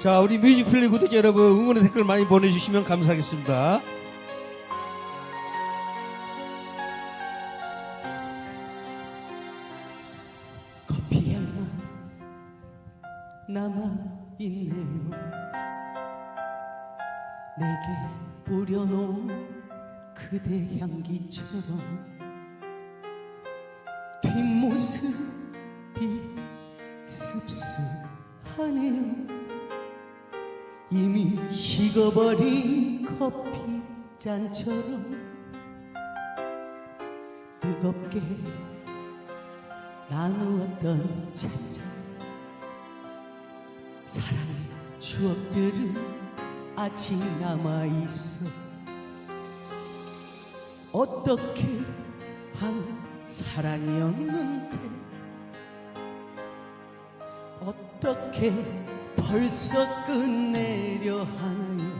자, 우리 뮤직플리 구독자 여러분 응원의 댓글 많이 보내주시면 감사하겠습니다. 커피 향만 남아있네요 내게 뿌려놓은 그대 향기처럼 뒷모습이 씁쓸하네요 이미 식어버린 커피 잔처럼 뜨겁게 나누었던 찬찬 사랑의 추억들은 아직 남아있어. 어떻게 한 사랑이었는데? 어떻게 벌써 끝내려 하나요?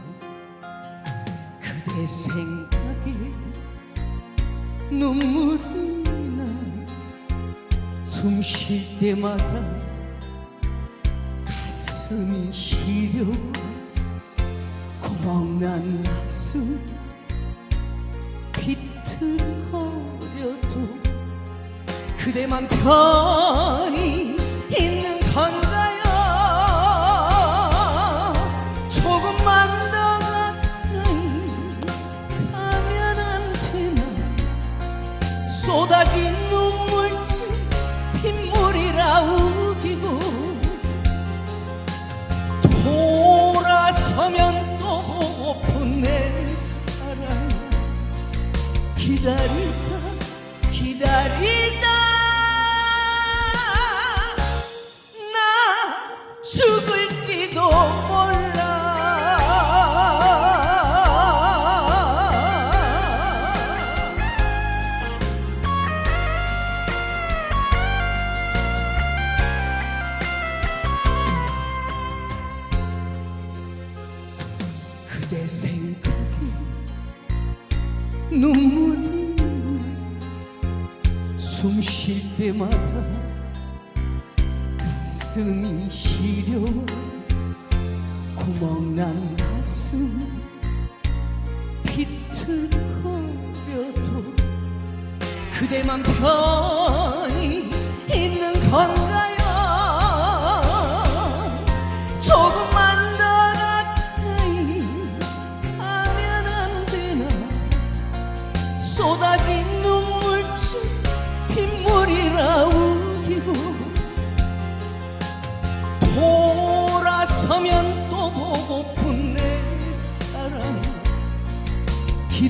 그대 생각에 눈물이 나 숨 쉴 때마다 가슴이 시려 구멍난 가슴 비틀거려도 그대만 편히 쏟아진 눈물쯤 빗물이라 우기고 돌아서면 또 보고픈 내 사랑. 기다리다 기다리다 생각에 눈물이 숨 쉴 때마다 가슴이 시려 구멍난 가슴 비틀거려도 그대만 편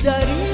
돌